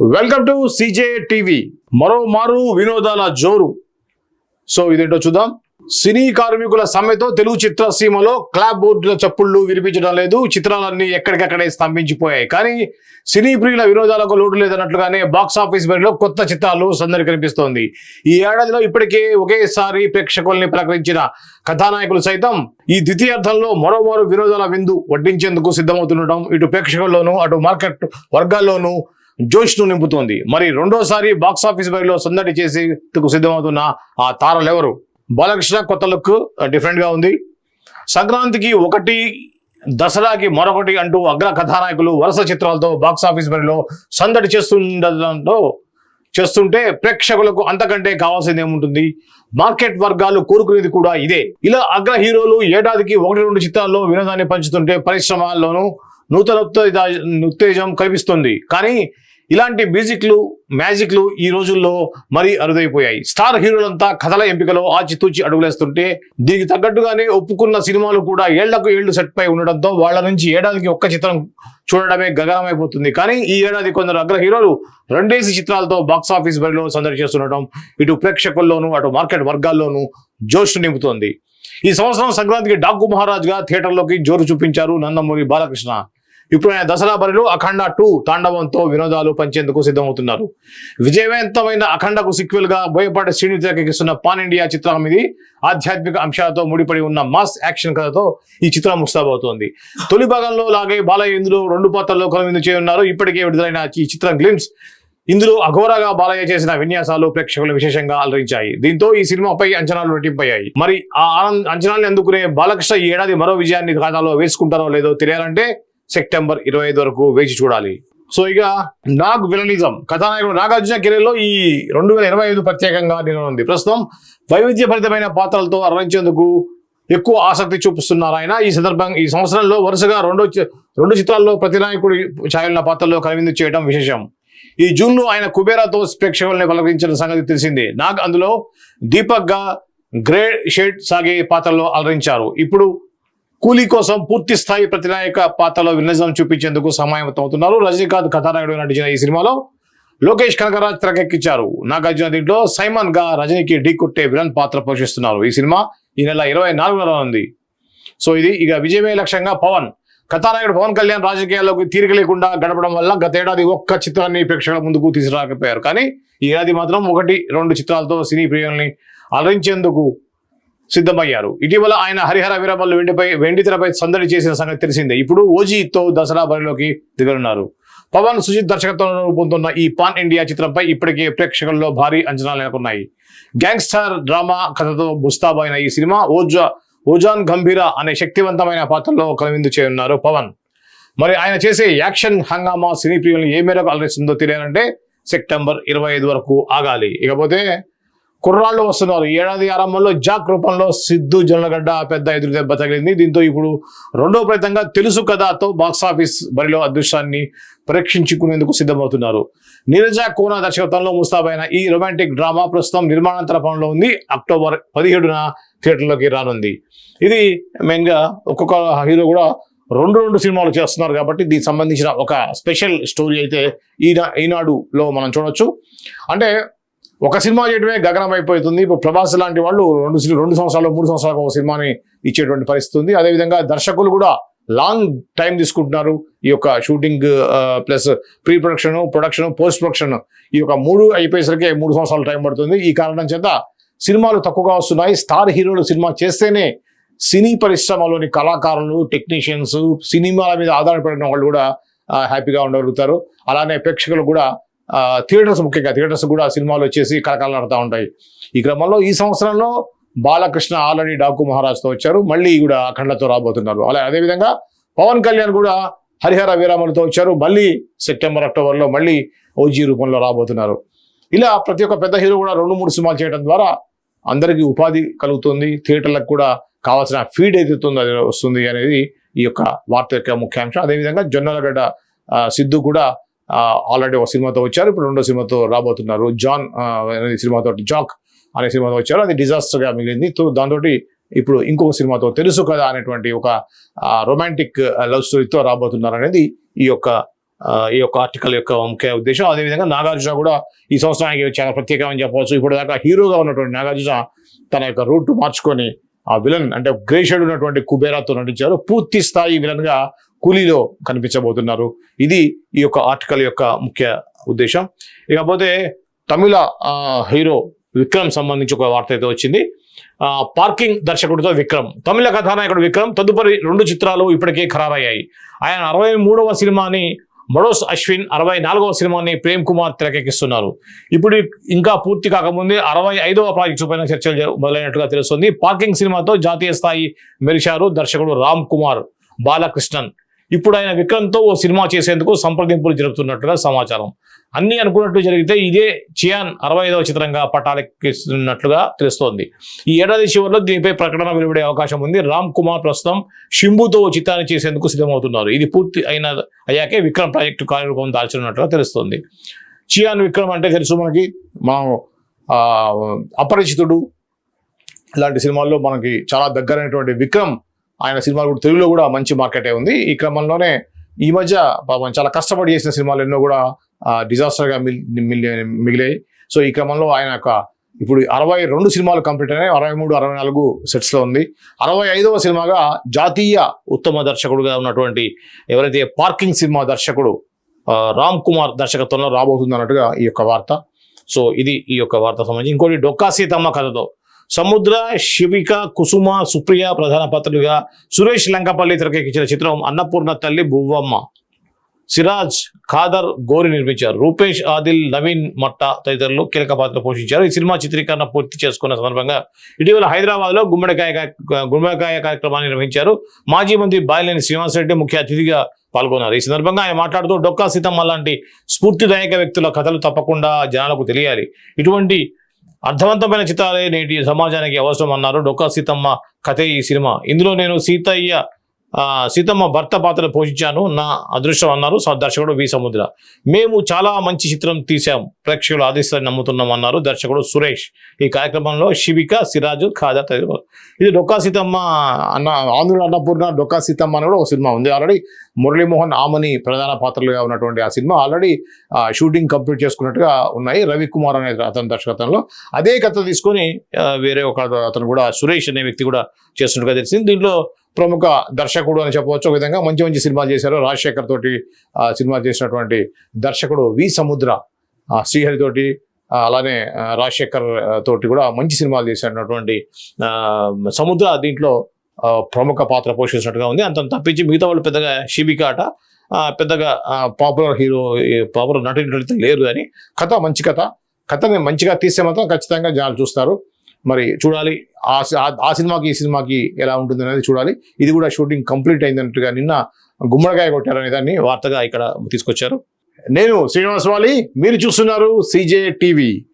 Welcome to CJ TV. మరో మారు వినోదాల జోరు. సో ఇదేంటో చూద్దాం. సినీ కార్మికుల సమ్మెతో తెలుగు చిత్రసీమలో క్లాబ్ బోర్డుల చప్పుళ్ళు వినిపించడం లేదు. చిత్రాలన్నీ ఎక్కడికక్కడే స్తంభించిపోయాయి. కానీ సినీ ప్రియుల వినోదాలకు లోటు లేదన్నట్లుగానే బాక్స్ ఆఫీస్ బరిలో కొత్త చిత్రాలు సందడి కనిపిస్తోంది. ఈ ఏడాదిలో ఇప్పటికే ఒకేసారి ప్రేక్షకుల్ని ప్రకటించిన కథానాయకులు సైతం ఈ ద్వితీయార్థంలో మరోమారు వినోదాల విందు వడ్డించేందుకు సిద్ధమవుతుండటం ఇటు ప్రేక్షకుల్లోనూ అటు మార్కెట్ వర్గాల్లోనూ జోష్ను నింపుతోంది. మరి రెండోసారి బాక్స్ ఆఫీస్ బరిలో సందడి చేసేందుకు సిద్ధమవుతున్న ఆ తారలెవరు బాలకృష్ణ కొత్త లుక్ డిఫరెంట్గా ఉంది. సంక్రాంతికి ఒకటి దసరాకి మరొకటి అంటూ అగ్ర కథానాయకులు వరుస చిత్రాలతో బాక్స్ ఆఫీస్ బరిలో సందడి చేస్తుండటంతో చేస్తుంటే ప్రేక్షకులకు అంతకంటే కావాల్సింది ఏముంటుంది? మార్కెట్ వర్గాలు కోరుకునేది కూడా ఇదే. ఇలా అగ్ర హీరోలు ఏడాదికి ఒకటి రెండు చిత్రాల్లో వినోదాన్ని పంచుతుంటే పరిశ్రమల్లోనూ నూతన ఉత్తేజ ఉత్తేజం కనిపిస్తుంది. కానీ ఇలాంటి మ్యూజిక్లు మ్యాజిక్లు ఈ రోజుల్లో మరీ అరుదైపోయాయి. స్టార్ హీరోలంతా కథల ఎంపికలో ఆచితూచి అడుగులేస్తుంటే దీనికి తగ్గట్టుగానే ఒప్పుకున్న సినిమాలు కూడా ఏళ్ళకు ఏళ్ళు సెట్ పై ఉండడంతో వాళ్ళ నుంచి ఏడాదికి ఒక్క చిత్రం చూడడమే గగనమైపోతుంది. కానీ ఈ ఏడాది కొందరు అగ్ర హీరోలు రెండేసి చిత్రాలతో బాక్స్ ఆఫీస్ బరిలో సందడి చేస్తుండటం ఇటు ప్రేక్షకుల్లోనూ అటు మార్కెట్ వర్గాల్లోనూ జోష్ నింపుతోంది. ఈ సంవత్సరం సంక్రాంతికి డాకు మహారాజ్గా థియేటర్లోకి జోరు చూపించారు నందమూరి బాలకృష్ణ. ఇప్పుడు ఆయన దసరా బరిలో అఖండ టూ తాండవంతో వినోదాలు పంచేందుకు సిద్ధమవుతున్నారు. విజయవంతమైన అఖండకు సిక్వెల్గా బోయపాటి శ్రీని తెరకెక్కిస్తున్న పాన్ ఇండియా చిత్రం ఇది. ఆధ్యాత్మిక అంశాలతో ముడిపడి ఉన్న మాస్ యాక్షన్ కథతో ఈ చిత్రం ముస్తాబవుతోంది. తొలి భాగంలో లాగే బాలయ్య ఇందులో రెండు పాత్రల్లో కనువిందు చేయనున్నారు. ఇప్పటికే విడుదలైన ఈ చిత్రం గ్లిమ్స్ ఇందులో అఘోరగా బాలయ్య చేసిన విన్యాసాలు ప్రేక్షకులు విశేషంగా అలరించాయి. దీంతో ఈ సినిమాపై అంచనాలు రెట్టింపయ్యాయి. మరి ఆ అంచనాలను అందుకునే బాలకృష్ణ ఈ ఏడాది మరో విజయాన్ని ఖాతాలో వేసుకుంటారో లేదో తెలియాలంటే సెప్టెంబర్ ఇరవై ఐదు వరకు వేచి చూడాలి. సో ఇక నాగ్ విలనిజం కథానాయకుడు నాగార్జున కెరీర్లో ఈ రెండు వేల ఇరవై ఐదు ప్రత్యేకంగా ఉంది ప్రస్తుతం వైవిధ్యభరితమైన పాత్రలతో అలరించేందుకు ఎక్కువ ఆసక్తి చూపిస్తున్నారు ఆయన. ఈ సందర్భంగా ఈ సంవత్సరంలో వరుసగా రెండో చి- రెండు చిత్రాల్లో ప్రతినాయకుడి ఛాయలున్న పాత్రల్లో కనువిందు చేయడం విశేషం. ఈ జూన్లో ఆయన కుబేరాతో ప్రేక్షకుల్ని పలకరించిన సంగతి తెలిసిందే. నాగ్ అందులో దీపక్గా గ్రే షేడ్ సాగే పాత్రలో అలరించారు. ఇప్పుడు కూలీ కోసం పూర్తి స్థాయి ప్రతినాయక పాత్రలో వినజం చూపించేందుకు సమాయత్తమవుతున్నారు రజనీకాంత్ కథానాయుడు నటించిన ఈ సినిమాలో లోకేష్ కనకరాజ్ తెరకెక్కించారు. నాగార్జున దీంట్లో సైమన్గా రజనీకి ఢీ కొట్టే విలన్ పాత్ర పోషిస్తున్నారు. ఈ సినిమా ఈ నెల ఇరవై నాలుగున ఉంది. సో ఇది ఇక విజయమే లక్ష్యంగా పవన్. కథానాయకుడు పవన్ కళ్యాణ్ రాజకీయాల్లోకి తీరిక లేకుండా గడపడం వల్ల గతేడాది ఒక్క చిత్రాన్ని ప్రేక్షకుల ముందుకు తీసుకురాకపోయారు. కానీ ఈ ఏడాది మాత్రం ఒకటి రెండు చిత్రాలతో సినీ ప్రియుల్ని అలరించేందుకు సిద్ధమయ్యారు. ఇటీవల ఆయన హరిహర వీరమల్లు వెండిపై వెండి తెరపై సందడి చేసిన సంగతి తెలిసిందే. ఇప్పుడు ఓజీతో దసరా బరిలోకి దిగనున్నారు. పవన్ సుజిత్ దర్శకత్వంలో రూపొందుతున్న ఈ పాన్ ఇండియా చిత్రంపై ఇప్పటికే ప్రేక్షకుల్లో భారీ అంచనాలు నెలకొన్నాయి. గ్యాంగ్స్టర్ డ్రామా కథతో ముస్తాబైన ఈ సినిమా ఓజా ఓజాన్ గంభీర అనే శక్తివంతమైన పాత్రలో కనువిందు చేయనున్నారు పవన్. మరి ఆయన చేసే యాక్షన్ హంగామా సినీ ప్రియులను ఏ మేరకు అలరిస్తుందో తెలియాలంటే సెప్టెంబర్ ఇరవై ఐదు వరకు ఆగాలి. ఇకపోతే కుర్రాళ్ళు వస్తున్నారు. ఏడాది ఆరంభంలో జాక్ రూపంలో సిద్ధు జొన్నగడ్డ పెద్ద ఎదురు దెబ్బ తగిలింది. దీంతో ఇప్పుడు రెండో ప్రయత్నంగా తెలుసు కథతో బాక్స్ ఆఫీస్ బరిలో అదృష్టాన్ని పరీక్షించుకునేందుకు సిద్ధమవుతున్నారు. నీరజ కోన దర్శకత్వంలో ముస్తాబైన ఈ రొమాంటిక్ డ్రామా ప్రస్తుతం నిర్మాణాంతర పనులో ఉంది. అక్టోబర్ పదిహేడున థియేటర్లోకి రానుంది. ఇది మెయిన్గా ఒక్కొక్క హీరో కూడా రెండు రెండు సినిమాలు చేస్తున్నారు కాబట్టి దీనికి సంబంధించిన ఒక స్పెషల్ స్టోరీ అయితే ఈనా ఈనాడులో మనం చూడొచ్చు. అంటే ఒక సినిమా చేయడమే గగనం అయిపోతుంది. ఇప్పుడు ప్రభాస్ లాంటి వాళ్ళు రెండు రెండు సంవత్సరాలు మూడు సంవత్సరాలకు ఒక సినిమాని ఇచ్చేటువంటి పరిస్థితి ఉంది. అదేవిధంగా దర్శకులు కూడా లాంగ్ టైం తీసుకుంటున్నారు. ఈ యొక్క shooting plus pre production production post production ఈ యొక్క మూడు అయిపోయేసరికి మూడు సంవత్సరాలు టైం పడుతుంది. ఈ కారణం చేత సినిమాలు తక్కువగా వస్తున్నాయి. స్టార్ హీరోలు సినిమా చేస్తేనే సినీ పరిశ్రమలోని కళాకారులు టెక్నీషియన్స్ సినిమాల మీద ఆధారపడిన వాళ్ళు కూడా హ్యాపీగా ఉండగలుగుతారు. అలానే ప్రేక్షకులు కూడా థియేటర్స్ ముఖ్యంగా థియేటర్స్ కూడా సినిమాలు వచ్చేసి కలకాలాడుతూ ఉంటాయి. ఈ క్రమంలో ఈ సంవత్సరంలో బాలకృష్ణ ఆల్రెడీ డాకు మహారాజ్తో వచ్చారు. మళ్ళీ కూడా అఖండతో రాబోతున్నారు. అలా అదేవిధంగా పవన్ కళ్యాణ్ కూడా హరిహర విరామలతో వచ్చారు. మళ్ళీ సెప్టెంబర్ అక్టోబర్లో మళ్ళీ ఓజీ రూపంలో రాబోతున్నారు. ఇలా ప్రతి ఒక్క పెద్ద హీరో కూడా రెండు మూడు సినిమాలు చేయడం ద్వారా అందరికీ ఉపాధి కలుగుతుంది. థియేటర్లకు కూడా కావాల్సిన ఫీడ్ ఏదైతుందో వస్తుంది అనేది ఈ యొక్క వార్త యొక్క ముఖ్యాంశం. అదేవిధంగా జొన్నలగడ్డ సిద్ధు కూడా ఆల్రెడీ ఒక సినిమాతో వచ్చారు. ఇప్పుడు రెండో సినిమాతో రాబోతున్నారు. జాన్ అనే సినిమాతో జాక్ అనే సినిమాతో వచ్చారు. అది డిజాస్టర్గా మిగిలింది. దాంతో ఇప్పుడు ఇంకొక సినిమాతో తెలుసు కదా అనేటువంటి ఒక రొమాంటిక్ లవ్ స్టోరీతో రాబోతున్నారు అనేది ఈ యొక్క ఈ యొక్క ఆర్టికల్ యొక్క ముఖ్య ఉద్దేశం. అదేవిధంగా నాగార్జున కూడా ఈ సంవత్సరానికి చాలా ప్రత్యేకమని చెప్పవచ్చు. ఇప్పుడు దాకా హీరోగా ఉన్నటువంటి నాగార్జున తన యొక్క రూట్ మార్చుకొని ఆ విలన్ అంటే గ్రే షేడ్ ఉన్నటువంటి కుబేరాతో నటించారు. పూర్తి స్థాయి విలన్గా కూలీలో కనిపించబోతున్నారు. ఇది ఈ యొక్క ఆర్టికల్ యొక్క ముఖ్య ఉద్దేశం. ఇకపోతే తమిళ హీరో విక్రమ్ సంబంధించి ఒక వార్త అయితే వచ్చింది. పార్కింగ్ దర్శకుడితో విక్రమ్. తమిళ కథానాయకుడు విక్రమ్ తదుపరి రెండు చిత్రాలు ఇప్పటికే ఖరారయ్యాయి. ఆయన అరవై మూడవ సినిమాని మడోస్ అశ్విన్ అరవై నాలుగవ సినిమాని ప్రేమ్ కుమార్ తెరకెక్కిస్తున్నారు. ఇప్పుడు ఇంకా పూర్తి కాకముందే అరవై ఐదవ ప్రాజెక్టు పైన చర్చలు మొదలైనట్టుగా తెలుస్తుంది. పార్కింగ్ సినిమాతో జాతీయ స్థాయి మెరిశారు దర్శకుడు రామ్ కుమార్ బాలకృష్ణన్. ఇప్పుడు ఆయన విక్రమ్తో ఓ సినిమా చేసేందుకు సంప్రదింపులు జరుపుతున్నట్టుగా సమాచారం. అన్ని అనుకున్నట్టు జరిగితే ఇదే చియాన్ అరవై ఐదవ చిత్రంగా పట్టాలెక్కిస్తున్నట్లుగా తెలుస్తోంది. ఈ ఏడాది చివరిలో దీనిపై ప్రకటన వెలువడే అవకాశం ఉంది. రామ్ కుమార్ ప్రస్తుతం షింబుతో ఓ చిత్రాన్ని చేసేందుకు సిద్ధమవుతున్నారు. ఇది పూర్తి అయిన అయ్యాకే విక్రమ్ ప్రాజెక్టు కార్యరూపం దాల్చినట్లుగా తెలుస్తోంది. చియాన్ విక్రమ్ అంటే తెలుసు మనకి. మనం అపరిచితుడు. ఇలాంటి సినిమాల్లో మనకి చాలా దగ్గరైనటువంటి విక్రమ్ ఆయన సినిమాలు కూడా తెలుగులో కూడా మంచి మార్కెటే ఉంది. ఈ క్రమంలోనే ఈ మధ్య పాపం చాలా కష్టపడి చేసిన సినిమాలు ఎన్నో కూడా డిజాస్టర్గా మిగిలాయి. సో ఈ క్రమంలో ఆయన యొక్క ఇప్పుడు అరవై రెండు సినిమాలు కంప్లీట్ అయినాయి. అరవై మూడు అరవై నాలుగు సెట్స్లో ఉంది. అరవై ఐదవ సినిమాగా జాతీయ ఉత్తమ దర్శకుడుగా ఉన్నటువంటి ఎవరైతే పార్కింగ్ సినిమా దర్శకుడు రామ్ కుమార్ దర్శకత్వంలో రాబోతుంది అన్నట్టుగా ఈ యొక్క వార్త. సో ఇది ఈ యొక్క వార్త సంబంధించి. ఇంకోటి డొక్కా సీతమ్మ కథతో. సముద్ర శివిక కుసుమ సుప్రియ ప్రధాన పాత్రలుగా సురేష్ లంకపల్లి తెరకెక్కించిన చిత్రం అన్నపూర్ణ తల్లి బువ్వమ్మ. సిరాజ్ ఖాదర్ గోరి నిర్మించారు. రూపేష్ ఆదిల్ నవీన్ మట్ట తదితరులు కీలక పాత్ర పోషించారు. ఈ సినిమా చిత్రీకరణ పూర్తి చేసుకున్న సందర్భంగా ఇటీవల హైదరాబాద్లో గుమ్మడికాయ గుమ్మడికాయ కార్యక్రమాన్ని నిర్వహించారు. మాజీ మంత్రి బాలినేని శ్రీనివాసరెడ్డి ముఖ్య అతిథిగా పాల్గొన్నారు. ఈ సందర్భంగా ఆయన మాట్లాడుతూ డొక్కా సీతమ్మ లాంటి స్ఫూర్తిదాయక వ్యక్తుల కథలు తప్పకుండా జనాలకు తెలియాలి. ఇటువంటి అర్థవంతమైన చిత్రాలే నేటి సమాజానికి అవసరం అన్నారు డొక్కా సీతమ్మ కథే ఈ సినిమా. ఇందులో నేను సీతయ్య సీతమ్మ భర్త పాత్ర పోషించాను నా అదృష్టం అన్నారు స- దర్శకుడు వి. సముద్ర. మేము చాలా మంచి చిత్రం తీసాం ప్రేక్షకులు ఆదేశాన్ని నమ్ముతున్నాం అన్నారు దర్శకుడు సురేష్. ఈ కార్యక్రమంలో శివిక సిరాజు ఖాదా ఇది డొక్కా సీతమ్మ అన్న ఆంధ్ర అన్నపూర్ణ డొక్కా సీతమ్మ అని కూడా ఒక సినిమా ఉంది. ఆల్రెడీ మురళీమోహన్ ఆమని ప్రధాన పాత్రలుగా ఉన్నటువంటి ఆ సినిమా ఆల్రెడీ షూటింగ్ కంప్లీట్ చేసుకున్నట్టుగా ఉన్నాయి. రవికుమార్ అనే అతని దర్శకత్వంలో. అదే కథ తీసుకొని వేరే ఒక అతను కూడా సురేష్ అనే వ్యక్తి కూడా చేస్తున్నట్టుగా తెలిసింది. దీంట్లో ప్రముఖ దర్శకుడు అని చెప్పవచ్చు. ఒక విధంగా మంచి మంచి సినిమాలు చేశారు. రాజశేఖర్ తోటి సినిమాలు సినిమా చేసినటువంటి దర్శకుడు వి సముద్ర శ్రీహరి తోటి అలానే రాజశేఖర్ తోటి కూడా మంచి సినిమాలు చేసినటువంటి సముద్ర దీంట్లో ప్రముఖ పాత్ర పోషించినట్టుగా ఉంది. అంత తప్పించి మిగతా వాళ్ళు పెద్దగా శివిక పెద్దగా పాపులర్ హీరో పాపులర్ నటుడు లేరు అని కథ మంచి కథ. కథని మంచిగా తీస్తే మాత్రం ఖచ్చితంగా జనాలు చూస్తారు. మరి చూడాలి. ఆ సి- ఆ- సినిమాకి ఈ సినిమాకి ఎలా ఉంటుంది అనేది చూడాలి. ఇది కూడా షూటింగ్ కంప్లీట్ అయిందన్నట్టుగా నిన్న గుమ్మడికాయ కొట్టారనే దాన్ని వార్తగా ఇక్కడ తీసుకొచ్చారు. నేను శ్రీనివాస్ వాలి మీరు చూస్తున్నారు సిజే టీవీ